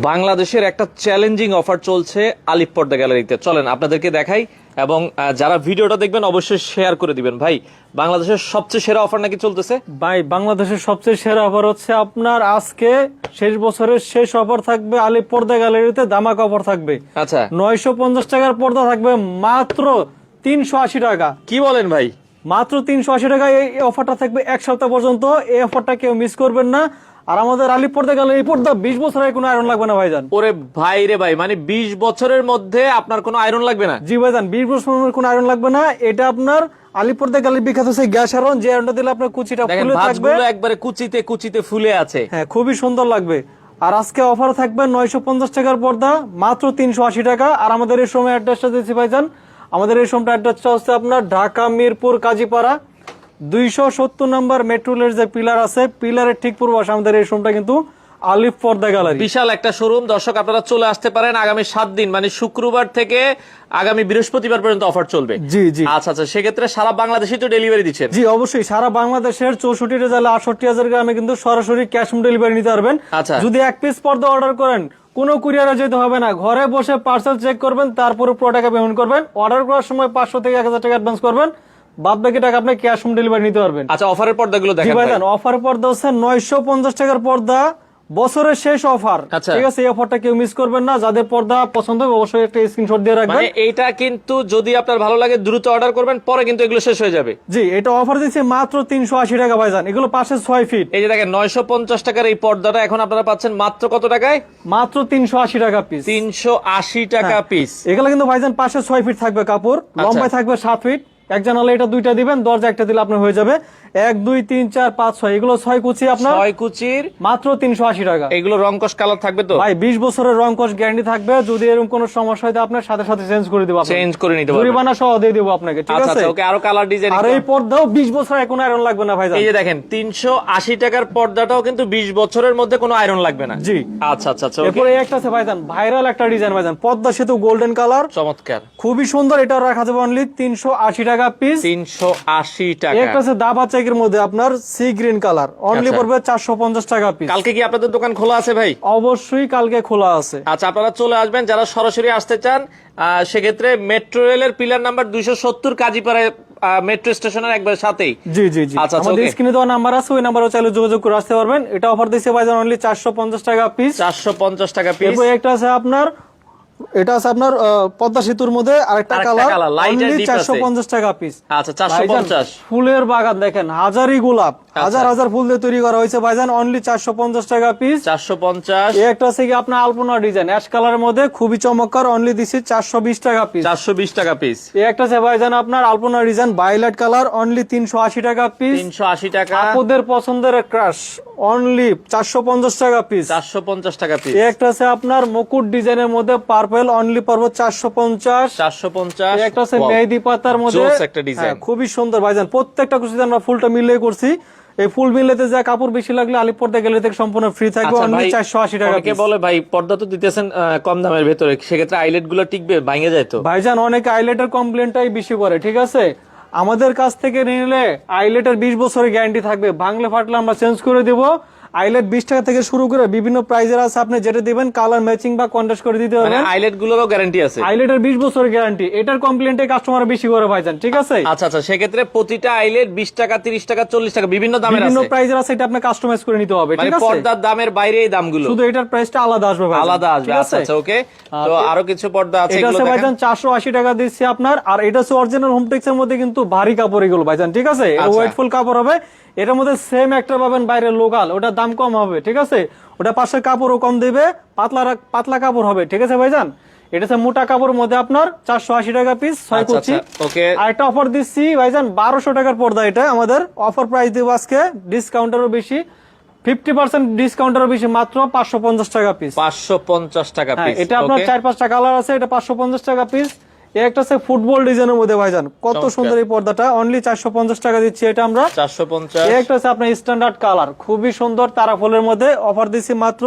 বাংলাদেশের একটা challenging offer চলছে আলিপ পর্দা গ্যালারিতে। চলেন আপনাদেরকে দেখাই এবং যারা ভিডিওটা দেখবেন অবশ্যই শেয়ার করে দিবেন। ভাই বাংলাদেশের সবচেয়ে সেরা অফার নাকি চলতেছে? ভাই বাংলাদেশের সবচেয়ে সেরা অফার হচ্ছে আপনার আজকে শেষ বছরের শেষ অফার থাকবে আলিপ পর্দা গ্যালারিতে দামাক অফার থাকবে। আচ্ছা। নয়শো পঞ্চাশ টাকার পর্দা থাকবে মাত্র তিনশো আশি টাকা। কি বলেন ভাই? মাত্র তিনশো আশি টাকা এই অফারটা থাকবে এক সপ্তাহ পর্যন্ত। এই অফারটা কেউ মিস করবেন না। আর আমাদের আলিপ পর্দা গেলে এই পর্দা বিশ বছরের কোনো আয়রন লাগবে না ভাইজান। ওরে ভাই রে ভাই মানে বিশ বছরের মধ্যে আপনার কোনো আয়রন লাগবে না? জি ভাইজান বিশ বছরের কোনো আয়রন লাগবে না। এটা আপনার আলিপুরদা গালি বিখ্যাত গ্যাস যে আয়রনটা দিলে আপনার কুচিটা দেখেন ফুলে থাকবে। একবারে কুচিতে কুচিতে ফুলে আছে। হ্যাঁ খুবই সুন্দর লাগবে। আর আজকে অফার থাকবে নয়শো পঞ্চাশ টাকার পর্দা মাত্র তিনশো আশি টাকা। আর আমাদের এই সময় অ্যাড্রেসটা দিচ্ছি ভাইজান। আমাদের এই সময় অ্যাড্রেসটা হচ্ছে আপনার ঢাকা মিরপুর কাজীপাড়া। দুইশো সত্তর নম্বর মেট্রো রেলের যে পিলার আছে পিলারের ঠিক পূর্ব আমাদের এই সমটা কিন্তু আলিফ পর্দা গ্যালারি বিশাল একটা শোরুম দর্শক আপনারা চলে আসতে পারেন আগামী সাত দিন মানে শুক্রবার থেকে আগামী বৃহস্পতিবার পর্যন্ত অফার চলবে। জি জি। আচ্ছা আচ্ছা সেক্ষেত্রে সারা বাংলাদেশে তো ডেলিভারি দিচ্ছেন। জি অবশ্যই। সারা বাংলাদেশের চৌষট্টি জেলা আটষট্টি হাজার গ্রামে কিন্তু সরাসরি ক্যাশ অন ডেলিভারি নিতে পারবেন। আচ্ছা। যদি এক পিস পর্দা অর্ডার করেন কোনো কুরিয়ারে যেতে হবে না। ঘরে বসে পার্সেল চেক করবেন তারপরে পুরো টাকা পেমেন্ট করবেন। অর্ডার করার সময় পাঁচশো থেকে এক হাজার টাকা অ্যাডভান্স করবেন। বাদ বাকি টাকা আপনি ক্যাশ ডেলিভারি নিতে পারবেন। আচ্ছা অফারের পর্দাগুলো দেখেন ভাই। অফার পর্দা হচ্ছে নয়শো পঞ্চাশ টাকার পর্দা বছরের শেষ অফার আচ্ছা। ঠিক আছে এই অফারটা কেউ মিস করবেন না। যাদের পর্দা পছন্দ হবে অবশ্যই একটা স্ক্রিনশট দিয়ে রাখবেন। মানে এইটা কিন্তু যদি আপনার ভালো লাগে দ্রুত অর্ডার করবেন পরে কিন্তু এগুলো শেষ হয়ে যাবে। জি এটা অফার দিচ্ছে মাত্র তিনশো আশি টাকা ভাইজান এগুলো পাশে ছয় ফিট এই যে দেখেন নয়শো পঞ্চাশ টাকার এই পর্দাটা এখন আপনারা পাচ্ছেন মাত্র কত টাকায়? মাত্র তিনশো আশি টাকা পিস তিনশো আশি টাকা হ্যাঁ। পিস এগুলো কিন্তু ভাইজান পাশে ছয় ফিট থাকবে কাপড় আচ্ছা। লম্বায় থাকবে সাত ফিট এক জানালে এটা দুইটা দিবেন দরজা একটা দিলে আপনার হয়ে যাবে। এক দুই তিন চার পাঁচ ছয়। এগুলো ছয় কুচি আপনার? ছয় কুচির? মাত্র তিনশো আশি টাকা। এগুলো রংকশ কালার থাকবে তো? ভাই বিশ বছরের রং কস গ্যারান্টি থাকবে। যদি এরকম কোনো সমস্যা হয় আপনার সাথে সাথে চেঞ্জ করে দেবো চেঞ্জ করে নিতে পারবেন। জরিমানা সহ দিয়ে দেবো আপনাকে ঠিক আচ্ছা আছে? আচ্ছা ওকে আরও কালার ডিজাইন আর এই পর্দাও বিশ বছর এখন আয়রন লাগবে না ভাইজান। এই যে দেখেন তিনশো আশি টাকার পর্দাটাও কিন্তু বিশ বছরের মধ্যে কোনো আয়রন লাগবে না। জি। আচ্ছা আচ্ছা আচ্ছা এরপরে একটা আছে ভাইজান ভাইরাল একটা ডিজাইন ভাইজান। পদ্মা সেতু গোল্ডেন কালার চমৎকার। খুবই সুন্দর এটা রাখা যাবে অনলি তিনশো আশি টাকা পিস তিনশো আশি টাকা। একটা আছে দাবা চেকের মধ্যে আপনার সি গ্রিন কালার অনলি। পড়বে চারশো পঞ্চাশ টাকা পিস কালকে কি আপনাদের দোকান খোলা আছে ভাই? অবশ্যই কালকে খোলা আছে। আচ্ছা আপনারা চলে আসবেন যারা সরাসরি আসতে চান সেক্ষেত্রে মেট্রো রেলের পিলার নাম্বার দুইশো সত্তর কাজীপাড়ায় মেট্রো স্টেশনের একবার সাথেই। জি জি জি। আচ্ছা, আচ্ছা, আমাদের স্ক্রিনে দেওয়া নাম্বার আছে ওই নাম্বারও চাইলে যোগাযোগ করে আসতে পারবেন। এটা অফার দিচ্ছে ভাইজান অনলি চারশো পঞ্চাশ টাকা পিস চারশো পঞ্চাশ টাকা পিস এরপর একটা আছে আপনার এটা আছে আপনার পদ্মা সেতুর মধ্যে আরেকটা কালার টাকা পিস আচ্ছা চারশো পঞ্চাশ। ফুলের বাগান দেখেন হাজারি গোলাপ আচ্ছা। হাজার হাজার ফুল দিয়ে তৈরি করা হয়েছে। ভাইজান অনলি চারশো পঞ্চাশ টাকা পিস এই একটা আছে কি আপনার আলপনা ডিজাইন অ্যাশ কালারের মধ্যে খুবই চমৎকার অনলি দিচ্ছি চারশো বিশ টাকা পিস চারশো বিশ টাকা পিস এই একটা আছে ভাইজান আপনার আলপনা ডিজাইন ভাইলেট কালার অনলি তিনশো আশি টাকা পিস তিনশো আশি টাকা। আপুদের পছন্দের ক্রাশ অনলি চারশো পঞ্চাশ টাকা পিস চারশো পঞ্চাশ টাকা পিস এই একটা আছে আপনার মুকুট ডিজাইনের মধ্যে পার্পেল অনলি পর্ব চারশো পঞ্চাশ। চারশো পঞ্চাশ। একটা আছে মেহেদি পাতার মধ্যে। একটা design। হ্যাঁ, খুবই সুন্দর ভাইজান। প্রত্যেকটা কুচিতে আমরা ফুলটা মিলিয়ে করছি। এই ফুল মিলাতে যা কাপড় বেশি লাগলে আলিপুরতে গেলে থেকে সম্পূর্ণ ফ্রি থাকবে। আচ্ছা অনলি চারশো আশি টাকা অনেকে piece। বলে ভাই পর্দা তো দিতেছেন কম দামের ভেতরে। সেক্ষেত্রে আইলেটগুলো টিকবে ভাঙে যায় তো। ভাইজান অনেকে আইলেটের কমপ্লেনটাই বেশি করে ঠিক আছে? আমাদের কাছ থেকে নিলে আইলেটের বিশ বছরের গ্যারান্টি থাকবে। ভাঙলে ফাটলে আমরা চেঞ্জ করে দেবো। আইলেট বিশ টাকা থেকে শুরু করে বিভিন্ন প্রাইজের আছে। আপনি যেটা দিবেন কালার ম্যাচিং বা কন্ট্রাস্ট করে দিতে মানে পারবেন। আইলেট গুলোরও গ্যারান্টি আছে। আইলেটের বিশ বছরের গ্যারান্টি এটার কমপ্লেনটাই কাস্টমার বেশি করে ভাইজান ঠিক আছে? আচ্ছা আচ্ছা সেক্ষেত্রে প্রতিটা আইলেট বিশ টাকা তিরিশ টাকা চল্লিশ টাকা বিভিন্ন দামের বিভিন্ন প্রাইজের আছে এটা আপনি কাস্টমাইজ করে নিতে হবে মানে ঠিক আছে? পর্দার দামের বাইরে এই দামগুলো। শুধু এটার প্রাইসটা আলাদা আসবে ভাই আলাদা আসবে। আচ্ছা আচ্ছা ওকে তো আরও কিছু পর্দা আছে এটা এগুলো দেখান। ভাইজান চারশো আশি টাকা দিচ্ছি আপনার আর এটা হচ্ছে অরিজিনাল হোমটেক্স এর মধ্যে কিন্তু ভারী কাপড় এগুলো ভাইজান ঠিক আছে? আচ্ছা। ওয়েটফুল কাপড় হবে। এটার মধ্যে সেম একটা পাবেন বাইরে লোকাল। ওটার দাম কম হবে ঠিক আছে? ওটা পাশের কাপড়ও কম দেবে পাতলা পাতলা কাপড় হবে ঠিক আছে ভাইজান? এটা হচ্ছে মোটা কাপড়ের মধ্যে আপনার চারশো আশি টাকা পিস ছয় আচ্ছা, কুচি। আচ্ছা, আর একটা অফার দিচ্ছি ভাইজান বারোশো টাকার পর্দা এটা। আমাদের অফার প্রাইস দেবো আজকে ডিসকাউন্টারও বেশি ফিফটি পার্সেন্ট ডিসকাউন্টারও বেশি মাত্র পাঁচশো পঞ্চাশ টাকা পিস পাঁচশো পঞ্চাশ টাকা হ্যাঁ পিস এটা আপনার চার পাঁচটা কালার আছে এটা পাঁচশো পঞ্চাশ টাকা পিস একটা আছে ফুটবল ডিজাইনের মধ্যে ভাইজান। কত। সুন্দর এই পর্দাটা। অনলি চারশো পঞ্চাশ টাকা দিচ্ছি এটা আমরা। চারশো পঞ্চাশ। একটা আছে আপনার স্ট্যান্ডার্ড কালার খুবই সুন্দর তারা ফুলের মধ্যে। অফার দিচ্ছি মাত্র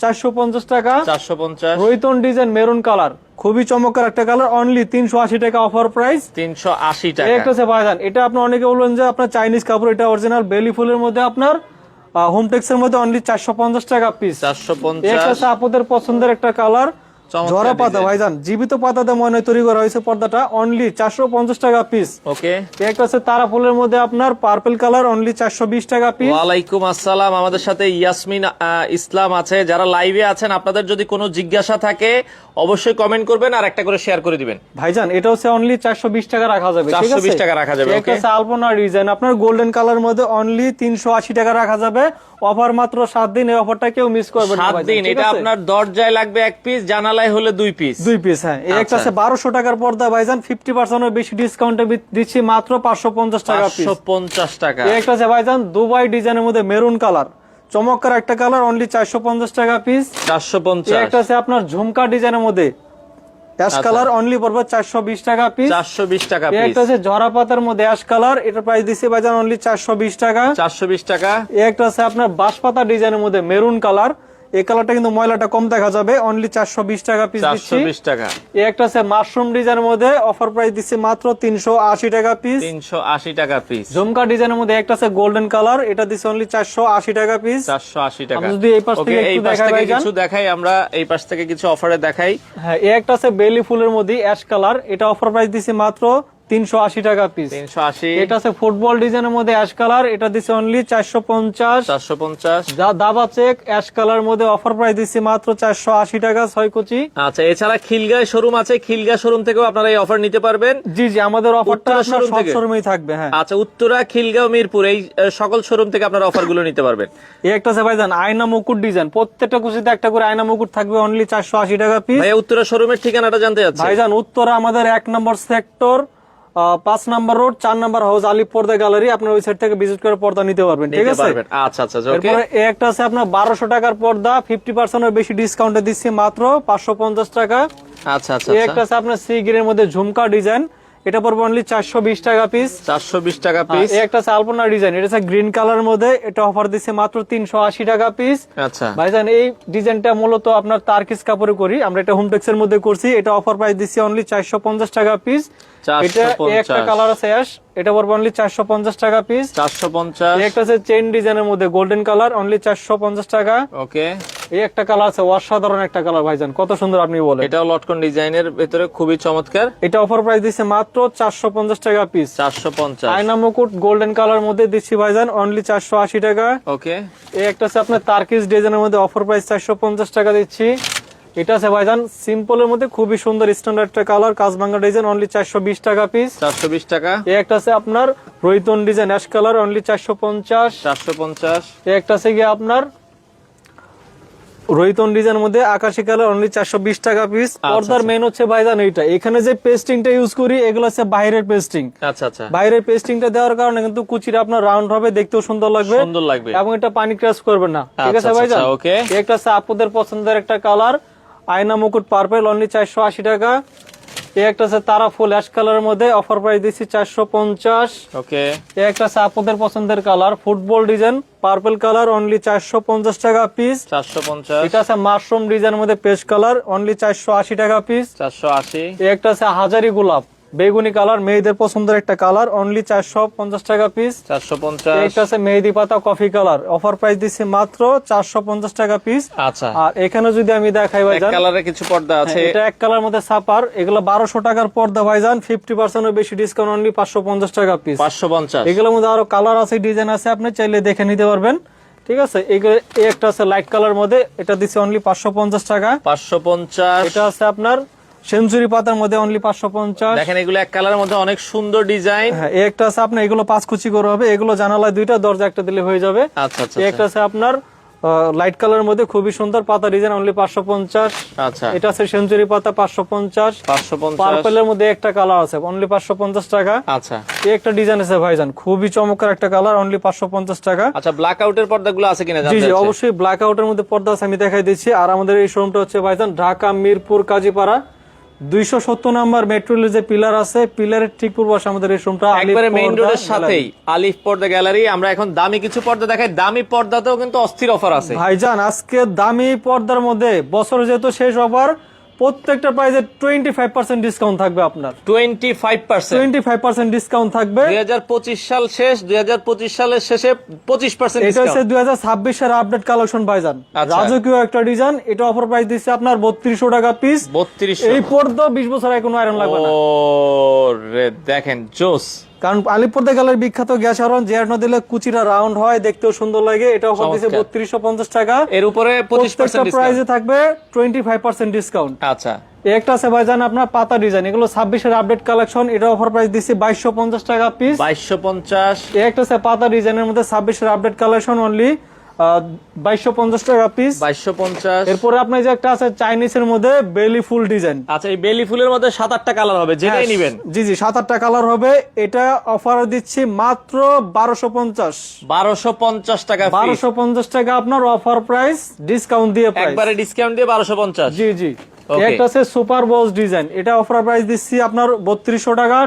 চারশো পঞ্চাশ টাকা। চারশো পঞ্চাশ। রৈতন ডিজাইন মেরুন কালার খুবই চমৎকার একটা কালার অনলি তিনশো আশি টাকা অফার প্রাইস তিনশো আশি টাকা। একটা আছে ভাইজান এটা আপনার অনেকে বলবেন যে আপনার চাইনিজ কাপড় এটা অরিজিনাল বেলি ফুলের মধ্যে আপনার মধ্যে অনলি চারশো পঞ্চাশ টাকা পিস চারশো পঞ্চাশ। আপনাদের পছন্দের একটা কালার ঝরা পাতা ভাইজান জীবিত পাতাতে মনে তৈরি করা হয়েছে পর্দাটা অনলি চারশো পঞ্চাশ টাকা পিস ওকে একটা হচ্ছে তারা ফুলের মধ্যে আপনার পার্পল কালার অনলি চারশো বিশ টাকা পিস ওয়ালাইকুম আসসালাম আমাদের সাথে ইয়াসমিন ইসলাম আছে। যারা লাইভে আছেন আপনাদের যদি কোনো জিজ্ঞাসা থাকে অবশ্যই কমেন্ট করবেন আর একটা করে শেয়ার করে দিবেন। ভাইজান এটা হচ্ছে অনলি চারশো বিশ টাকা রাখা যাবে 420 আছে? টাকা রাখা যাবে, একটা হচ্ছে আলপনা ডিজাইন আপনার গোল্ডেন কালার মধ্যে অনলি তিনশো আশি টাকা রাখা যাবে। অফার মাত্র সাত দিন এই অফারটা কেউ মিস করবে সাত দিন এটা আপনার দরজায় লাগবে এক পিস জানালায় হলে দুই পিস দুই পিস হ্যাঁ। এই একটা আচ্ছা। আছে বারোশো টাকার পর্দা ভাইজান। ফিফটি পার্সেন্টের বেশি ডিসকাউন্টে দিচ্ছি মাত্র পাঁচশো পঞ্চাশ টাকা পিস পাঁচশো পঞ্চাশ টাকা। এই একটা আছে ভাইজান দুবাই ডিজাইনের মধ্যে মেরুন কালার। চমৎকার একটা কালার অনলি চারশো পঞ্চাশ টাকা পিস চারশো এই পঞ্চাশ একটা আছে আপনার ঝুমকা ডিজাইনের মধ্যে। অ্যাশ কালার অনলি পড়বে চারশো বিশ টাকা পিস চারশো বিশ টাকা পিস একটা আছে ঝরা পাতার মধ্যে অ্যাশ কালার এটা প্রাইস অনলি টাকা। চারশো বিশ টাকা। এই একটা আছে আপনার বাঁশপাতা ডিজাইনের মধ্যে মেরুন কালার। এই কালারটা কিন্তু ময়লাটা কম দেখা যাবে। অনলি চারশো বিশ টাকা পিস চারশো দিচ্ছি বিশ টাকা। এই একটা আছে মাশরুম ডিজাইনের মধ্যে অফার প্রাইস দিচ্ছে মাত্র তিনশো আশি টাকা পিস তিনশো আশি টাকা পিস ঝুমকা ডিজাইনের মধ্যে একটা আছে গোল্ডেন কালার এটা দিচ্ছে অনলি চারশো আশি টাকা পিস চারশো আশি টাকা। যদি এই পাশ থেকে এই পাশ থেকে কিছু দেখাই আমরা এই পাশ থেকে কিছু অফারে দেখাই। হ্যাঁ এই একটা আছে বেলি ফুলের মধ্যে অ্যাশ কালার এটা অফার প্রাইস দিচ্ছে মাত্র তিনশো আশি টাকা পিস তিনশো আশি। এটা আছে ফুটবল ডিজাইনের মধ্যে অ্যাশ কালার এটা দিচ্ছে অনলি চারশো পঞ্চাশ। চারশো পঞ্চাশ। দাবা চেক অ্যাশ কালার মধ্যে অফার প্রাইস দিচ্ছি মাত্র চারশো আশি টাকা ছয় কুচি। আচ্ছা এছাড়া খিলগায় শোরুম আছে খিলগা শোরুম থেকেও আপনারা এই অফার নিতে পারবেন। জি জি আমাদের অফারটা সব শোরুমেই থাকবে হ্যাঁ। আচ্ছা উত্তরা খিলগাঁও মিরপুর এই সকল শোরুম থেকে আপনারা অফারগুলো নিতে পারবেন। এই একটা আছে ভাইজান আয়না মুকুট ডিজাইন প্রত্যেকটা কুচিতে একটা করে আয়না মুকুট থাকবে অনলি চারশো আশি টাকা পিস ভাইয়া উত্তরা শোরুমের ঠিকানাটা জানতে যাচ্ছে ভাইজান উত্তরা আমাদের এক নম্বর সেক্টর পাঁচ নাম্বার রোড চার number house Alif Porda gallery আপনার ওই সাইড থেকে ভিজিট করে পর্দা নিতে পারবেন ঠিক আছে? আচ্ছা আচ্ছা এরপরে একটা আছে আপনার বারোশো টাকার পর্দা ফিফটি পার্সেন্টের বেশি ডিসকাউন্টে দিচ্ছি মাত্র পাঁচশো পঞ্চাশ টাকা। আচ্ছা আচ্ছা এই একটা আছে আপনার সি গ্রিনের মধ্যে ঝুমকা ডিজাইন এটা পড়বে অনলি চারশো বিশ টাকা পিস চারশো বিশ টাকা পিস একটা আছে আলপনা ডিজাইন এটা হচ্ছে গ্রিন কালার মধ্যে এটা অফার দিচ্ছে মাত্র তিনশো আশি টাকা পিস আচ্ছা। ভাইজান এই ডিজাইনটা মূলত আপনার তারকিস কাপড়ে করি আমরা এটা হোমটেক্স এর মধ্যে করছি এটা অফার প্রাইস দিচ্ছি অনলি চারশো পঞ্চাশ টাকা পিস এটা একটা কালার আছে অ্যাশ এটা পড়বে অনলি চারশো পঞ্চাশ টাকা পিস চারশো পঞ্চাশ। একটা আছে চেন ডিজাইনের মধ্যে গোল্ডেন কালার অনলি চারশো পঞ্চাশ টাকা। ওকে এই একটা কালার আছে অসাধারণ একটা কালার ভাইজান। কত সুন্দর আপনি বলেন। এটাও লটকন ডিজাইনের ভেতরে খুবই চমৎকার। এটা অফার প্রাইস দিচ্ছে মাত্র চারশো পঞ্চাশ টাকা পিস চারশো পঞ্চাশ। আয়না মুকুট গোল্ডেন কালার মধ্যে দিচ্ছি ভাইজান অনলি চারশো আশি টাকা। ওকে এই একটা আছে আপনার তার্কিস ডিজাইনের মধ্যে অফার প্রাইস চারশো পঞ্চাশ টাকা দিচ্ছি। এটা আছে ভাইজান সিম্পলের মধ্যে খুবই সুন্দর স্ট্যান্ডার্ড একটা কালার কাজবাঙ্গা ডিজাইন অনলি চারশো বিশ টাকা পিস চারশো বিশ টাকা। এই একটা আছে আপনার রৈতন ডিজাইন অ্যাশ কালার অনলি চারশো পঞ্চাশ। চারশো পঞ্চাশ। এই একটা আছে গিয়ে আপনার রৈতন ডিজাইনের মধ্যে আকাশি কালার অনলি চারশো বিশ টাকা পিস পর্দার মেন হচ্ছে ভাইজান এইটা। এখানে যে পেস্টিংটা ইউজ করি এগুলো হচ্ছে বাইরের পেস্টিং আচ্ছা আচ্ছা। বাইরের পেস্টিংটা দেওয়ার কারণে কিন্তু কুচিটা আপনার রাউন্ড হবে দেখতেও সুন্দর লাগবে। সুন্দর লাগবে। এবং এটা পানি ক্রাশ করবে না। ঠিক আচ্ছা, আছে ভাইজান? আচ্ছা, okay. এই একটা আছে আপুদের পছন্দের একটা কালার আয়না মুকুট পার্পেল অনলি চারশো আশি টাকা। এই একটা আছে তারা ফুল অ্যাশ কালারের মধ্যে অফার প্রাইস দিচ্ছি চারশো পঞ্চাশ। ওকে। এই একটা আছে আপনাদের পছন্দের colour football design purple colour only চারশো পঞ্চাশ টাকা পিস। চারশো পঞ্চাশ। এটা আছে মাশরুম ডিজাইনের মধ্যে পেস্ট কালার অনলি চারশো আশি টাকা পিস। চারশো আশি। এই একটা আছে হাজারি গোলাপ বেগুনি কালার মেয়েদের পছন্দের একটা কালার অনলি চারশো পঞ্চাশ টাকা পিস চারশো পঞ্চাশ। আছে মেহেদি পাতা কফি কালার অফার প্রাইস দিচ্ছি মাত্র চারশো পঞ্চাশ টাকা পিস আচ্ছা। আর এখানে যদি আমি দেখাই ভাইজান কালারে কিছু পর্দা আছে। এটা এক কালার মধ্যে সাপার। এগুলো বারোশো টাকার পর্দা ভাইজান ফিফটি পার্সেন্টের বেশি ডিসকাউন্ট অনলি পাঁচশো পঞ্চাশ টাকা পিস পাঁচশো পঞ্চাশ। এগুলোর মধ্যে আরও কালার আছে ডিজাইন আছে আপনি চাইলে দেখে নিতে পারবেন। ঠিক আছে? এগুলো এই একটা আছে লাইট কালার মধ্যে এটা দিচ্ছে অনলি পাঁচশো পঞ্চাশ টাকা। পাঁচশো পঞ্চাশ। এটা আছে আপনার সেঞ্চুরি পাতার মধ্যে অনলি পাঁচশো পঞ্চাশ। দেখেন এগুলো এক কালারের মধ্যে অনেক সুন্দর ডিজাইন। হ্যাঁ একটা আছে আপনার এগুলো পাঁচ কুচি করে হবে এগুলো জানালায় দুইটা দরজা একটা দিলে হয়ে যাবে। আচ্ছা আচ্ছা একটা আছে আপনার লাইট কালারের মধ্যে খুবই সুন্দর পাতা ডিজাইন অনলি পাঁচশো পঞ্চাশ। আচ্ছা। এটা আছে সেঞ্চুরি পাতা পাঁচশো পঞ্চাশ। পাঁচশো পঞ্চাশ। পার্পেলের মধ্যে একটা কালার আছে অনলি পাঁচশো পঞ্চাশ টাকা। আচ্ছা। একটা ডিজাইন আছে ভাইজান খুবই চমৎকার একটা কালার অনলি পাঁচশো পঞ্চাশ টাকা। আচ্ছা ব্ল্যাক আউটের পর্দাগুলো আছে কিনা জি জি অবশ্যই ব্ল্যাক আউটের মধ্যে পর্দা আছে আমি দেখাই দিচ্ছি। আর আমাদের এই শোরুমটা হচ্ছে ভাইজান ঢাকা মিরপুর কাজীপাড়া। দুইশো সত্তর নাম্বার মেট্রো যে পিলার আছে পিলারের ঠিক পূর্ব আমাদের এই শোরুমটা একবারে মেইন রোডের সাথেই আলিফ পর্দা গ্যালারি আমরা এখন দামি কিছু পর্দা দেখাই। দামি পর্দাতেও কিন্তু অস্থির অফার আছে। ভাইজান আজকে দামি পর্দার মধ্যে বছর যেহেতু শেষ অফার প্রত্যেকটা প্রাইজে টোয়েন্টি ফাইভ পার্সেন্ট ডিসকাউন্ট থাকবে আপনার। Twenty five percent twenty five percent discount থাকবে। দুই হাজার পঁচিশ সাল শেষ দুই হাজার পঁচিশ সালের শেষে পঁচিশ পার্সেন্ট এটা হচ্ছে দুই হাজার ছাব্বিশের আপডেট কালেকশন ভাইজান। রাজকীয় একটা ডিজাইন এটা অফার প্রাইস দিচ্ছে আপনার বত্রিশশো টাকা পিস বত্রিশ এই পর্দা বিশ বছর কোনো আয়রন লাগবে না। ও রে দেখেন জোস। কারণ আলিপুরদা গেলের বিখ্যাত গ্যাস আয়রন যে আয়রন দিলে কুচিটা রাউন্ড হয় দেখতেও সুন্দর লাগে। এটা অফার দিচ্ছে বত্রিশশো পঞ্চাশ টাকা। এর উপরে প্রত্যেকটা প্রাইসে থাকবে টোয়েন্টি ফাইভ পার্সেন্ট ডিসকাউন্ট আচ্ছা একটা আছে ভাইজান আপনার পাতা ডিজাইন এগুলো ছাব্বিশের আপডেট কালেকশন এটা অফার প্রাইস দিচ্ছি বাইশশো পঞ্চাশ টাকা পিস বাইশশো পঞ্চাশ। একটা আছে পাতা ডিজাইনের মধ্যে ছাব্বিশের আপডেট কালেকশন অনলি বাইশশো পঞ্চাশ টাকা পিস বাইশশো পঞ্চাশ। এরপরে আপনার যে একটা আছে চাইনিজের মধ্যে বেলি ফুল ডিজাইন আচ্ছা এই বেলি ফুলের মধ্যে সাত আটটা কালার হবে যেটাই হ্যাঁ, নিবেন। জি জি সাত আটটা কালার হবে। এটা অফার দিচ্ছি মাত্র বারোশো পঞ্চাশ। বারোশো পঞ্চাশ টাকা piece। বারোশো পঞ্চাশ টাকা আপনার অফার প্রাইস ডিসকাউন্ট দিয়ে প্রাইস একবারে ডিসকাউন্ট দিয়ে বারোশো পঞ্চাশ। জি জি। একটা আছে সুপার বস ডিজাইন এটা অফার প্রাইস দিচ্ছি আপনার বত্রিশশো টাকা।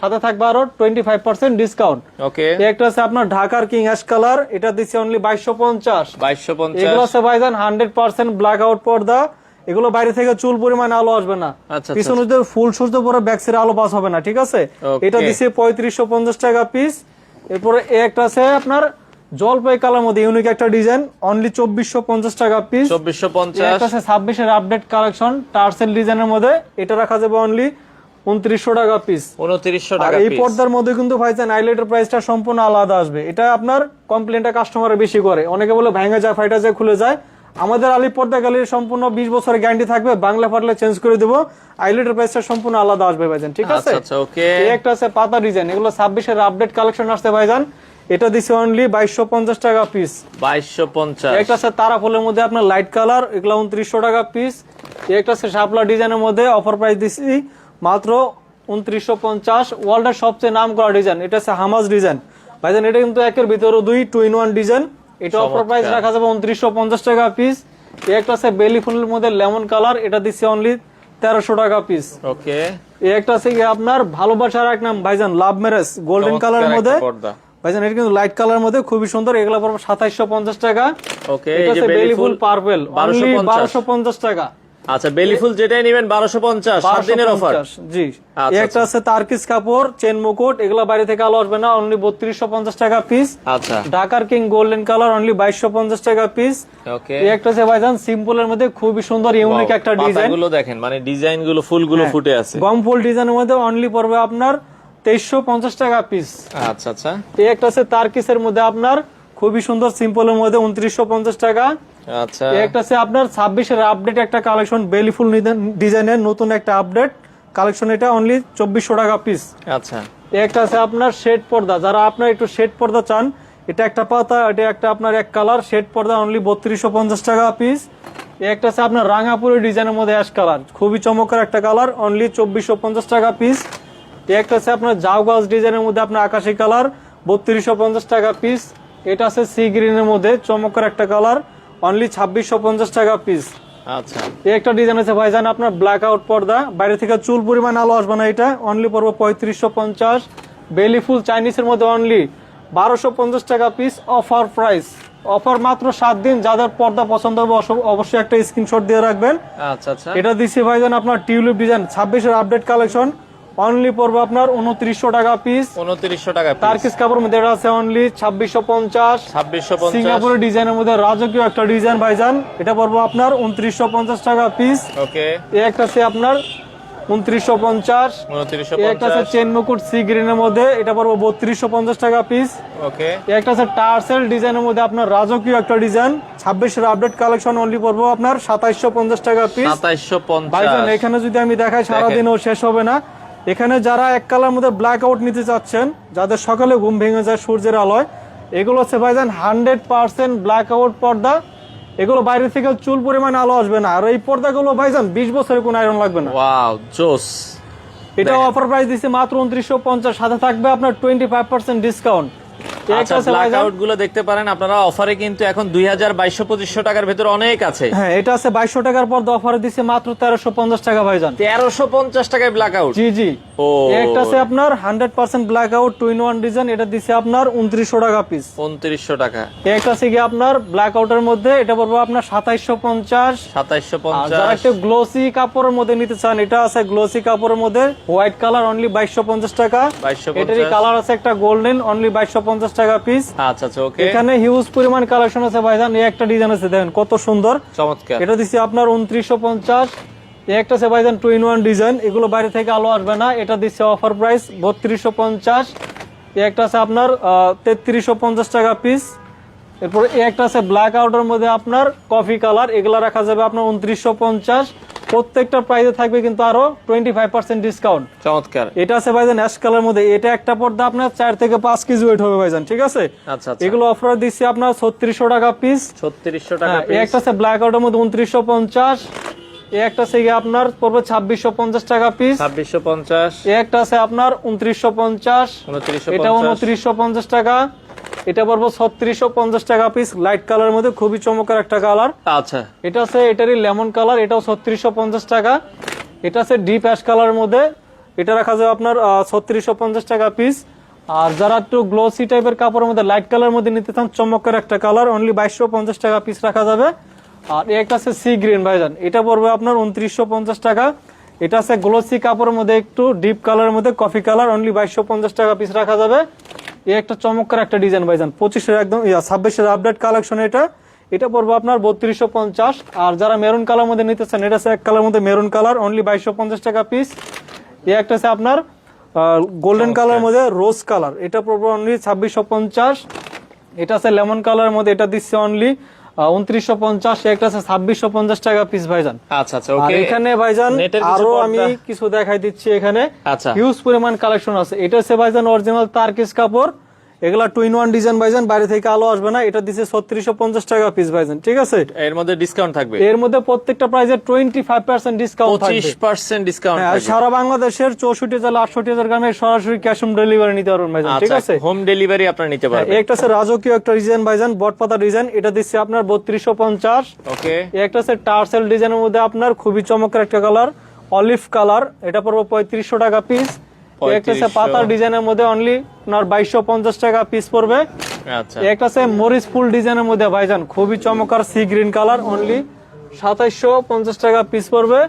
সাথে থাকবে আরও twenty five percent discount okay একটা আছে আপনার ঢাকার কিং অ্যাশ কালার এটা দিচ্ছি অনলি বাইশশো পঞ্চাশ। বাইশশো এগুলো পঞ্চাশ আছে ভাইজান হান্ড্রেড পার্সেন্ট ব্ল্যাক আউট পর্দা। এগুলো বাইরে থেকে চুল পরিমাণ আলো আসবে না। আচ্ছা, পিছনে যদি ফুল সূর্য পরে ব্যাক সাইডে আলো পাস হবে না ঠিক আছে? এটা দিচ্ছে পঁয়ত্রিশশো পঞ্চাশ টাকা পিস এরপরে একটা আছে আপনার জলপাই কালার মধ্যে ইউনিক একটা ডিজাইন অনলি চব্বিশশো পঞ্চাশ টাকা পিস চব্বিশশো পঞ্চাশ। ছাব্বিশের আপডেট কালেকশন টার্সেল ডিজাইনের মধ্যে। এটা রাখা যাবে অনলি উনত্রিশশো টাকা পিস উনত্রিশশো টাকা এই পর্দার মধ্যে কিন্তু ভাইজান প্রাইসটা সম্পূর্ণ আলাদা আসবে। এটা আপনার কমপ্লেনটা কাস্টমার বেশি করে। অনেকে বলে ভেঙে যায় ফাইটা যায় খুলে যায়। আমাদের আলি পর্দা গ্যালারির সম্পূর্ণ বিশ বছরের গ্যারান্টি থাকবে। বাংলা ফাটলে চেঞ্জ করে দেবো। আইলাইটের প্রাইসটা সম্পূর্ণ আলাদা আসবে ভাইজান ঠিক আছে? আচ্ছা আচ্ছা ওকে একটা আছে পাতা ডিজাইন এগুলো ছাব্বিশের আপডেট কালেকশন আসছে ভাইজান। এটা দিছে অনলি বাইশশো পঞ্চাশ টাকা পিস বাইশশো পঞ্চাশ। একটা আছে তারা ফুলের মধ্যে আপনার লাইট কালার এগুলো উনত্রিশশো টাকা পিস একটা আছে শাপলা ডিজাইনের মধ্যে অফার প্রাইস দিচ্ছি মাত্র উনত্রিশশো পঞ্চাশ ওয়ার্ল্ডের সবচেয়ে নাম করা ডিজাইন। এটা আছে হামাজ ডিজাইন। ভাইজান এটা কিন্তু একের ভিতরে দুই টু ইন ওয়ান ডিজাইন। এটা অফার প্রাইস রাখা যাবে উনত্রিশশো পঞ্চাশ টাকা পিস একটা আছে বেলি ফুলের মধ্যে লেমন কালার এটা দিচ্ছে অনলি তেরোশো টাকা পিস ওকে। এই একটা আছে আপনার ভালোবাসার এক নাম ভাইজান লাভ ম্যারেজ গোল্ডেন কালারের মধ্যে। ভাইজান এটা কিন্তু লাইট কালার মধ্যে খুবই সুন্দর। এগুলো পড়বে সাতাইশশো পঞ্চাশ টাকা। ওকে এটা হচ্ছে বেলি ফুল ফুল পার্পেল অনলি বারোশো পঞ্চাশ টাকা। আচ্ছা বেলি ফুল যেটাই নিবেন বারোশো পঞ্চাশ সাত দিনের অফার জি। আচ্ছা, একটা আছে তারকিস কাপড় চেন মুকুট এগুলো বাইরে থেকে আলো আসবে না অনলি বত্রিশশো পঞ্চাশ টাকা পিস আচ্ছা। ঢাকার কিং গোল্ডেন কালার অনলি বাইশশো পঞ্চাশ টাকা পিস ওকে এই একটা আছে ভাইজান সিম্পলের মধ্যে খুবই সুন্দর ইউনিক একটা ডিজাইনগুলো দেখেন মানে ডিজাইনগুলো ফুলগুলো হ্যাঁ। ফুটে আছে। গম ফুল ডিজাইনের মধ্যে অনলি পড়বে আপনার তেইশশো পঞ্চাশ টাকা পিস আচ্ছা আচ্ছা। এই একটা আছে তারকিসের মধ্যে আপনার খুবই সুন্দর সিম্পলের মধ্যে উনত্রিশশো পঞ্চাশ টাকা। আচ্ছা। একটা আছে আপনার ছাব্বিশের আপডেট একটা কালেকশন বেলিফুল ডিজাইনের নতুন একটা আপডেট কালেকশন এটা অনলি চব্বিশশো টাকা পিস আচ্ছা। একটা আছে আপনার শেড পর্দা। যারা আপনার একটু শেড পর্দা চান এটা একটা পাতা এটা একটা আপনার এক কালার শেড পর্দা অনলি বত্রিশশো পঞ্চাশ টাকা পিস একটা আছে আপনার রাঙাপুরি ডিজাইনের মধ্যে অ্যাশ কালার খুবই চমৎকার একটা কালার অনলি চব্বিশশো পঞ্চাশ টাকা পিস একটা আছে আপনার জাউ গাছ ডিজাইনের মধ্যে আপনার আকাশি কালার বত্রিশশো পঞ্চাশ টাকা পিস এটা আছে সি গ্রিনের মধ্যে চমৎকার একটা কালার অনলি ছাব্বিশশো পঞ্চাশ টাকা পিস আচ্ছা। এই একটা ডিজাইন আছে ভাইজান আপনার ব্ল্যাক আউট পর্দা। বাইরে থেকে চুল পরিমাণ আলো আসবে না এটা। অনলি পড়ব পঁয়ত্রিশশো পঞ্চাশ। বেলি ফুল চাইনিজের মধ্যে অনলি বারোশো পঞ্চাশ টাকা পিস অফার প্রাইস অফার মাত্র সাত দিন যাদের পর্দা পছন্দ হবে অবশ্যই একটা স্ক্রিনশট দিয়ে রাখবেন। আচ্ছা আচ্ছা। এটা দিচ্ছি ভাইজান আপনার টিউলিপ ডিজাইন ছাব্বিশের আপডেট কালেকশন অনলি পড়বে আপনার উনত্রিশশো টাকা পিস উনত্রিশশো টাকা টার্কিস কাপড়ের মধ্যে এটা আছে অনলি ছাব্বিশশো পঞ্চাশ। ছাব্বিশশো সিঙ্গাপুরের ডিজাইনের মধ্যে রাজকীয় একটা ডিজাইন ভাইজান। এটা পড়ব আপনার উনত্রিশশো পঞ্চাশ টাকা পিস ওকে। এই একটা আছে আপনার উনত্রিশশো পঞ্চাশ। একটা আছে চেন মুকুট সি গ্রিনের মধ্যে। এটা পড়ব বত্রিশশো পঞ্চাশ টাকা পিস ওকে। একটা আছে টার্সেল ডিজাইনের মধ্যে আপনার রাজকীয় একটা ডিজাইন ছাব্বিশের আপডেট কালেকশন অনলি পড়ব আপনার সাতাইশশো পঞ্চাশ টাকা পিস সাতাইশশো ভাইজান পঞ্চাশ এখানে যদি আমি দেখাই সারাদিনও শেষ হবে না। এখানে যারা এক কালার মধ্যে ব্ল্যাক আউট নিতে চাচ্ছেন যাদের সকালে ঘুম ভেঙে যায় সূর্যের আলোয় এগুলো হচ্ছে ভাইজান হান্ড্রেড পার্সেন্ট ব্ল্যাক আউট পর্দা। এগুলো বাইরে থেকে চুল পরিমাণ আলো আসবে না। আর এই পর্দাগুলো ভাইজান বিশ বছরের কোনো আয়রন লাগবে না। ওয়াও জোস। এটা অফার প্রাইস দিচ্ছে মাত্র উনত্রিশশো পঞ্চাশ। সাথে থাকবে আপনার টোয়েন্টি ফাইভ পার্সেন্ট ডিসকাউন্ট আচ্ছা আছে ব্ল্যাক আউটগুলো দেখতে পারেন। আপনারা অফারে কিন্তু এখন দুই হাজার বাইশশো পঁচিশশো টাকার ভেতর অনেক আছে। হ্যাঁ এটা আছে বাইশশো টাকার পর অফারে দিচ্ছে মাত্র তেরোশো পঞ্চাশ টাকা ভাইজান। তেরোশো পঞ্চাশ টাকায় ব্ল্যাক আউট জি জি। ও। একটা আছে আপনার hundred percent blackout two in one design এটা দিচ্ছে আপনার উনত্রিশশো টাকা পিস উনত্রিশশো টাকা। একটা আছে গিয়ে আপনার ব্ল্যাক আউটের মধ্যে এটা পড়বে আপনার সাতাইশশো পঞ্চাশ। সাতাইশশো আর যারা একটু গ্লোসি কাপড়ের মধ্যে নিতে চান এটা আছে গ্লোসি কাপড়ের মধ্যে হোয়াইট কালার অনলি বাইশশো পঞ্চাশ টাকা। 2250 এটারই কালার আছে একটা গোল্ডেন অনলি বাইশশো পঞ্চাশ টাকা পিস আচ্ছা আচ্ছা ওকে এখানে হিউজ পরিমাণ কালেকশন আছে ভাইজান। এই একটা ডিজাইন আছে দেখেন কত সুন্দর। চমৎকার। এটা দিচ্ছি আপনার উনত্রিশশো পঞ্চাশ। একটা আছে ভাইজান টু ইন ওয়ান ডিজাইন এগুলো বাইরে থেকে আলো আসবে না। এটা দিচ্ছে অফার প্রাইস বত্রিশশো পঞ্চাশ। একটা আছে আপনার তেত্রিশশো পঞ্চাশ টাকা পিস এরপর এই একটা আছে ব্ল্যাক আউটের মধ্যে আপনার কফি কালার এগুলো রাখা যাবে আপনার উনত্রিশশো পঞ্চাশ। প্রত্যেকটা প্রাইসে থাকবে কিন্তু আরও টোয়েন্টি ফাইভ পার্সেন্ট ডিসকাউন্ট চমৎকার। এটা আছে ভাইজান অ্যাশ কালার মধ্যে। এটা একটা পর্দা আপনার চার থেকে পাঁচ কেজি ওয়েট হবে ভাইজান ঠিক আছে? আচ্ছা আচ্ছা। এগুলো অফার দিচ্ছি আপনার ছত্রিশশো টাকা পিস ছত্রিশশো টাকা হ্যাঁ, একটা আছে ব্ল্যাক আউটের মধ্যে উনত্রিশশো পঞ্চাশ। একটা আছে আপনার পড়বে ছাব্বিশশো পঞ্চাশ টাকা পিস ছাব্বিশশো পঞ্চাশ। একটা আছে আপনার উনত্রিশশো পঞ্চাশ। এটা উনত্রিশশো পঞ্চাশ টাকা। এটা পড়বে ছত্রিশশো পঞ্চাশ টাকা পিস লাইট কালার মধ্যে খুবই চমৎকার একটা কালার আচ্ছা। এটা আছে এটারই লেমন কালার এটাও ছত্রিশশো পঞ্চাশ টাকা। এটা আছে ডিপ অ্যাশ কালার মধ্যে। এটা রাখা যাবে আপনার ছত্রিশশো পঞ্চাশ টাকা পিস আর যারা একটু গ্লোসি টাইপের কাপড়ের মধ্যে লাইট কালার মধ্যে নিতে চান চমৎকার একটা কালার অনলি বাইশশো পঞ্চাশ টাকা পিস রাখা যাবে। আর একটা আছে সি গ্রিন ভাইজান। এটা পড়বে আপনার উনত্রিশশো পঞ্চাশ টাকা। এটা আছে গ্লোসি কাপড়ের মধ্যে একটু ডিপ কালারের মধ্যে কফি কালার অনলি বাইশশো পঞ্চাশ টাকা পিস রাখা যাবে। এই একটা চমৎকার একটা ডিজাইন ভাইজান। পঁচিশের একদম ছাব্বিশের আপডেট কালেকশন এটা। এটা পড়ব আপনার বত্রিশশো পঞ্চাশ। আর যারা মেরুন কালার মধ্যে নিতেছেন চান এটা এক কালার মধ্যে মেরুন কালার অনলি বাইশশো পঞ্চাশ টাকা পিস এ একটা আছে আপনার গোল্ডেন কালার মধ্যে রোজ কালার এটা পড়ব অনলি ছাব্বিশশো পঞ্চাশ। এটা আছে লেমন কালার মধ্যে এটা দিচ্ছে অনলি উনত্রিশশো পঞ্চাশ একটা আছে ছাব্বিশশো পঞ্চাশ টাকা পিস ভাইজান। আচ্ছা আচ্ছা ওকে এখানে ভাইজান আরও আমি কিছু দেখাই দিচ্ছি এখানে। আচ্ছা। হিউজ পরিমাণ কালেকশন আছে। এটা হচ্ছে ভাইজান অরিজিনাল তারকিস কাপড়। এগুলা টু ইন ওয়ান ডিজাইন ভাইজান বাইরে থেকে আলো আসবে না এটা দিচ্ছে ছত্রিশশো পঞ্চাশ টাকা পিস ভাইজান ঠিক আছে? এর মধ্যে ডিসকাউন্ট থাকবে। এর মধ্যে প্রত্যেকটা প্রাইসে টোয়েন্টি ফাইভ পার্সেন্ট ডিসকাউন্ট পঁচিশ পার্সেন্ট ডিসকাউন্ট হ্যাঁ, আর সারা বাংলাদেশের চৌষট্টি জেলা আটষট্টি হাজার গ্রামে সরাসরি ক্যাশ অন ডেলিভারি নিতে পারবেন ভাইজান ঠিক আছে? হোম ডেলিভারি আপনারা নিতে হ্যাঁ, পারবেন একটা আছে রাজকীয় একটা ডিজাইন ভাইজান বটপাতা ডিজাইন এটা দিচ্ছে আপনার বত্রিশশো পঞ্চাশ। ওকে। একটা আছে টার্সেল ডিজাইনের মধ্যে আপনার খুবই চমৎকার একটা কালার অলিভ কালার এটা পড়ব পঁয়ত্রিশশো টাকা পিস একটা পাতার ডিজাইনের মধ্যে অনলি আপনার বাইশশো পঞ্চাশ টাকা পিস পড়বে। আচ্ছা। একটা মরিচ ফুল ডিজাইনের মধ্যে ভাইজান খুবই চমৎকার সি গ্রিন কালার অনলি সাতাইশশো পঞ্চাশ টাকা পিস পড়বে।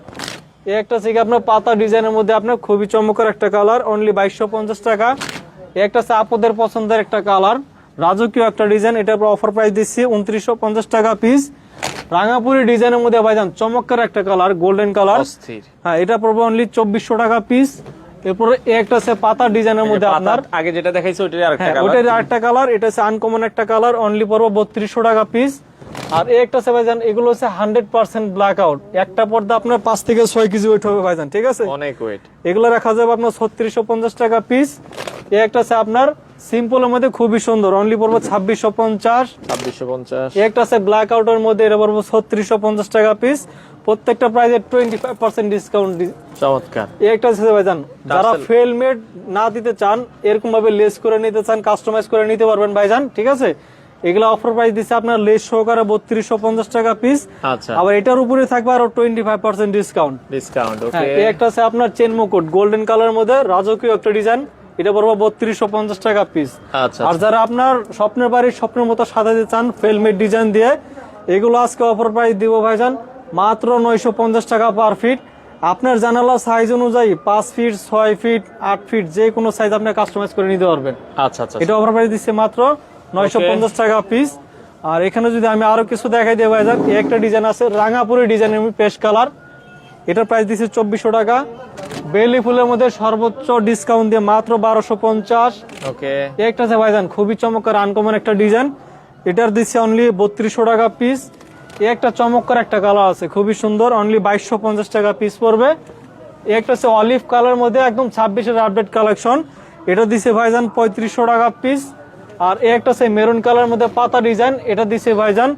এই একটা আপনার পাতা ডিজাইনের মধ্যে আপনার খুবই চমৎকার একটা কালার অনলি বাইশশো পঞ্চাশ টাকা। এই একটা আপদের পছন্দের একটা কালার রাজকীয় একটা ডিজাইন এটার অফার প্রাইস দিচ্ছি উনত্রিশশো পঞ্চাশ টাকা পিস রাঙাপুরি ডিজাইনের মধ্যে ভাইজান চমৎকার একটা কালার গোল্ডেন কালার হ্যাঁ এটা পড়বে অনলি চব্বিশশো টাকা পিস এরপরে একটা আছে পাতা ডিজাইনের মধ্যে আপনার। আগে যেটা দেখাইছে ওইটারই আরেকটা হ্যাঁ কালার ওটার আরেকটা কালার এটা হচ্ছে আনকমন একটা কালার অনলি পড়ব বত্রিশশো টাকা পিস আর এই একটা আছে ভাইজান এগুলো হচ্ছে হান্ড্রেড পার্সেন্ট ব্ল্যাক আউট একটা পর্দা আপনার পাঁচ থেকে ছয় কেজি ওয়েট হবে ভাইজান ঠিক আছে? অনেক ওয়েট এগুলো রাখা যাবে আপনার ছত্রিশশো পঞ্চাশ টাকা পিস এই একটা আছে আপনার সিম্পলের মধ্যে খুবই সুন্দর অনলি পড়ব ছাব্বিশশো পঞ্চাশ। ছাব্বিশশো পঞ্চাশ। এই একটা আছে ব্ল্যাক আউটের মধ্যে এটা পড়ব ছত্রিশশো পঞ্চাশ টাকা পিস প্রত্যেকটা ফাইভ পার্সেন্ট ডিসকাউন্ট চমৎকার। একটা আছে ভাইজান যারা ফেলমেট না দিতে চান এরকম ভাবে লেস করে নিতে চান কাস্টমাইজ করে নিতে পারবেন ভাইজান ঠিক আছে? এগুলো অফার প্রাইস দিচ্ছে আপনার লেস সহকারে বত্রিশশো পঞ্চাশ টাকা পিস আচ্ছা। আবার এটার উপরে থাকবে আরও twenty five percent discount discount এই একটা আছে আপনার চেন মুকুট গোল্ডেন কালার মধ্যে রাজকীয় একটা ডিজাইন এটা পড়ব বত্রিশশো পঞ্চাশ টাকা পিস আচ্ছা আর যারা আপনার স্বপ্নের বাড়ির স্বপ্নের মতো সাজাতে চান ফেলমেট ডিজাইন দিয়ে এগুলো আজকে অফার প্রাইস দিব ভাইজান। মাত্র নয়শো পঞ্চাশ টাকা পার ফিট আপনার জানালা সাইজ অনুযায়ী পাঁচ ফিট ছয় ফিট আট ফিট যে কোনো সাইজ আপনি কাস্টমাইজ করে নিতে পারবেন। আচ্ছা আচ্ছা এটা অফার প্রাইস দিচ্ছে মাত্র নয়শো পঞ্চাশ টাকা পিস আর এখানে যদি আমি আরও কিছু দেখাই দিই ভাইজান একটা ডিজাইন আছে রাঙাপুরি ডিজাইনের পেশ কালার এটার প্রাইস দিচ্ছে চব্বিশশো টাকা। বেলি ফুলের মধ্যে সর্বোচ্চ ডিসকাউন্ট দিয়ে মাত্র বারোশো পঞ্চাশ। ওকে একটা আছে ভাইজান খুবই চমৎকার আনকমন একটা ডিজাইন এটার দিচ্ছে অনলি বত্রিশশো টাকা পিস একটা চমৎকার একটা কালার আছে, খুবই সুন্দর অনলি বাইশশো পঞ্চাশ টাকা পিস পড়বে। একটা আছে অলিভ কালার মধ্যে একদম ছাব্বিশের আপডেট কালেকশন এটা দিচ্ছে ভাইজান পঁয়ত্রিশশো টাকা পিস আর একটা আছে মেরুন কালার মধ্যে পাতা ডিজাইন এটা দিছে ভাইজান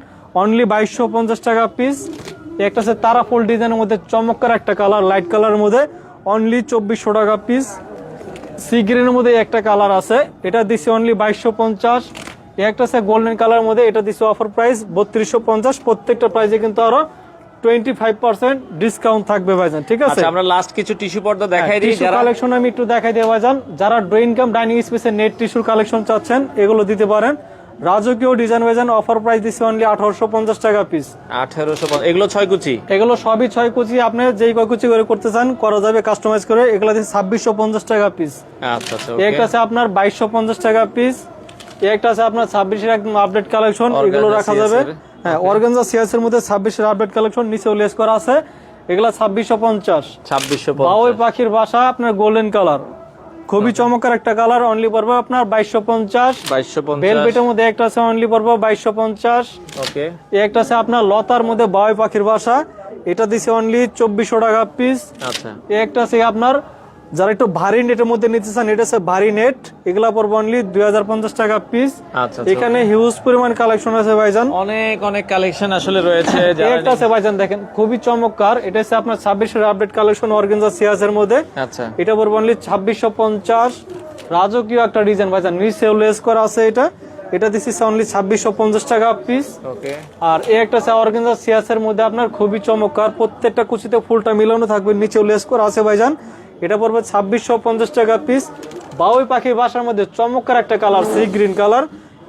অনলি বাইশশো পঞ্চাশ টাকা পিস একটা আছে তারা ফুল ডিজাইনের মধ্যে চমৎকার একটা কালার লাইট কালারের মধ্যে অনলি চব্বিশশো টাকা পিস সি গ্রিনের মধ্যে একটা কালার আছে, এটা দিছে অনলি বাইশশো পঞ্চাশ। একটা আছে গোল্ডেন কালার মধ্যে এটা দিচ্ছে অফার প্রাইস বত্রিশশো পঞ্চাশ প্রত্যেকটা প্রাইসে কিন্তু আরও টোয়েন্টি ফাইভ পার্সেন্ট ডিসকাউন্ট থাকবে ভাইজান ঠিক আছে? আচ্ছা আমরা লাস্ট কিছু টিস্যু পর্দা দেখাই দিই যারা কালেকশন আমি একটু দেখাই যারা ডাইনিং নেট টিস্যুর কালেকশন চাচ্ছেন এগুলো দিতে পারেন। রাজকীয় ডিজাইন ভাইজান অফার প্রাইস দিচ্ছে অনলি আঠারোশো পঞ্চাশ টাকা পিস আঠারোশো এগুলো ছয় কুচি? এগুলো সবই ছয় কুচি আপনি যেই কয় কুচি করে করতে চান করা যাবে কাস্টমাইজ করে এগুলো দিচ্ছে ছাব্বিশশো পঞ্চাশ টাকা পিস আচ্ছা আচ্ছা আছে আপনার বাইশশো পঞ্চাশ টাকা পিস একটা আছে আপনার ছাব্বিশের একদম আপডেট কালেকশন এগুলো রাখা যাবে। হ্যাঁ অর্গানজা সিএস এর মধ্যে ছাব্বিশের আপডেট কালেকশন নিচেও লেস করা আছে। এগুলা ছাব্বিশশো পঞ্চাশ। ছাব্বিশশো বাউই পাখির বাসা আপনার গোল্ডেন কালার খুবই চমৎকার একটা কালার অনলি পড়বে আপনার বাইশশো পঞ্চাশ। বাইশশো বেলবেটের মধ্যে একটা আছে অনলি পড়বে বাইশশো পঞ্চাশ। ওকে একটা আছে আপনার লতার মধ্যে বাউই পাখির বাসা। এটা দিছে অনলি চব্বিশশো টাকা পিস আচ্ছা। একটা আছে আপনার যারা একটু ভারী নেটের মধ্যে নিতে চান এটা আছে ভারী নেট এগুলা পড়বে অনলি দুই হাজার পঞ্চাশ টাকা পিস আচ্ছা এখানে হিউজ পরিমাণ কালেকশন আছে ভাইজান। অনেক অনেক কালেকশন আসলে রয়েছে একটা আছে ভাইজান দেখেন খুবই চমৎকার। এটা হচ্ছে আপনার ছাব্বিশের আপডেট কালেকশন অর্গেনজা সিয়াসের মধ্যে। আচ্ছা। এটা পড়বে অনলি ছাব্বিশশো পঞ্চাশ। রাজকীয় একটা ডিজাইন ভাইজান নিচেও লেস করা আছে এটা। এটা দিচ্ছি অনলি ছাব্বিশশো পঞ্চাশ টাকা পিস আর এই একটা আছে অর্গেনজা সিয়াসের মধ্যে আপনার খুবই চমৎকার। প্রত্যেকটা কুচিতে ফুলটা মিলানো থাকবে নিচেও লেস করা আছে ভাইজান। এটা পড়বে ছাব্বিশশো পঞ্চাশ টাকা পিস বাউই পাখি বাসার মধ্যে চমৎকার একটা কালার সি গ্রিন কালার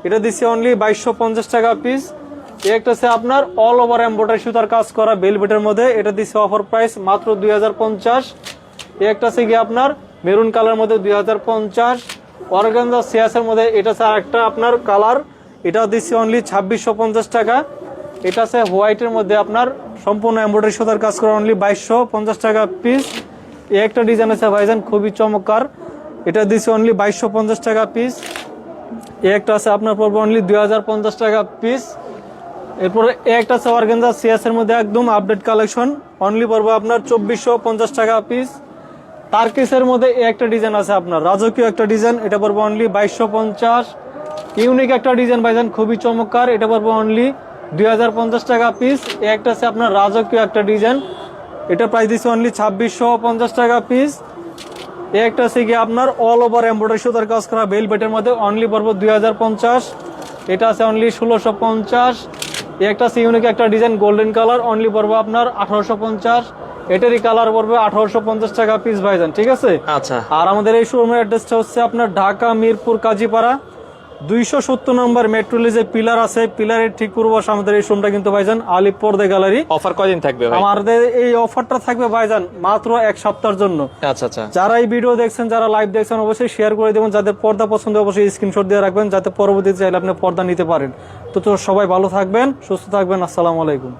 এটা দিচ্ছে অনলি বাইশশো পঞ্চাশ টাকা পিস একটা আছে আপনার অল ওভার এম্বোটারি সুতার কাজ করা বেলভেটের মধ্যে। এটা দিচ্ছে অফার প্রাইস মাত্র দুই হাজার পঞ্চাশ। একটা আছে গিয়ে আপনার মেরুন কালার মধ্যে দুই হাজার পঞ্চাশ। অর্গানজা সিয়াসের মধ্যে এটা আছে আরেকটা আপনার কালার এটা দিচ্ছে অনলি ছাব্বিশশো পঞ্চাশ টাকা। এটা আছে হোয়াইটের মধ্যে আপনার সম্পূর্ণ এমব্রয়ডারি সুতার কাজ করা অনলি বাইশশো পঞ্চাশ টাকা পিস একটা ডিজাইন আছে ভাইজান, খুবই চমৎকার। এটা দিচ্ছে অনলি বাইশশো পঞ্চাশ টাকা পিস এই একটা আছে আপনার পড়বে অনলি দুই হাজার পঞ্চাশ টাকা পিস এরপরে এই একটা আছে অর্গেনজা সিয়াস এর মধ্যে একদম আপডেট কালেকশন অনলি পড়বে আপনার চব্বিশশো পঞ্চাশ টাকা পিস তার্কিসের মধ্যে এই একটা ডিজাইন আছে আপনার। রাজকীয় একটা ডিজাইন এটা পড়বে অনলি বাইশশো পঞ্চাশ। ইউনিক একটা ডিজাইন ভাইজান, খুবই চমৎকার। এটা পড়বে অনলি দুই হাজার পঞ্চাশ টাকা পিস এই একটা আছে আপনার রাজকীয় একটা ডিজাইন এটা প্রাইস দিচ্ছে অনলি ছাব্বিশশো পঞ্চাশ টাকা পিস একটা আছে কি আপনার অল ওভার এমব্রয়ডারি সুতার কাজ করা বেল বেটের মধ্যে অনলি পড়বে দুই হাজার পঞ্চাশ। এটা আছে অনলি ষোলোশো পঞ্চাশ। একটা আছে ইউনিক একটা ডিজাইন গোল্ডেন কালার অনলি পড়বে আপনার আঠারোশো পঞ্চাশ। এটারই কালার পড়বে আঠারোশো পঞ্চাশ টাকা পিস ভাইজান ঠিক আছে? আচ্ছা। আর আমাদের এই শোরুমের অ্যাড্রেসটা হচ্ছে আপনার ঢাকা মিরপুর কাজীপাড়া। দুইশো সত্তর নম্বর মেট্রো যে পিলার আছে। পিলারের ঠিক পূর্বশ আমাদের এই শোরুমটা কিন্তু ভাইজান আলিপ পর্দে গ্যালারি অফার কদিন থাকবে আমাদের এই অফারটা থাকবে ভাইজান মাত্র এক সপ্তাহের জন্য। আচ্ছা আচ্ছা। যারা এই ভিডিও দেখছেন যারা লাইভ দেখছেন অবশ্যই শেয়ার করে দেবেন। যাদের পর্দা পছন্দ অবশ্যই স্ক্রিনশট দিয়ে রাখবেন। যাতে পরবর্তীতে চাইলে আপনি পর্দা নিতে পারেন। তো তো সবাই ভালো থাকবেন সুস্থ থাকবেন। আসসালামু আলাইকুম।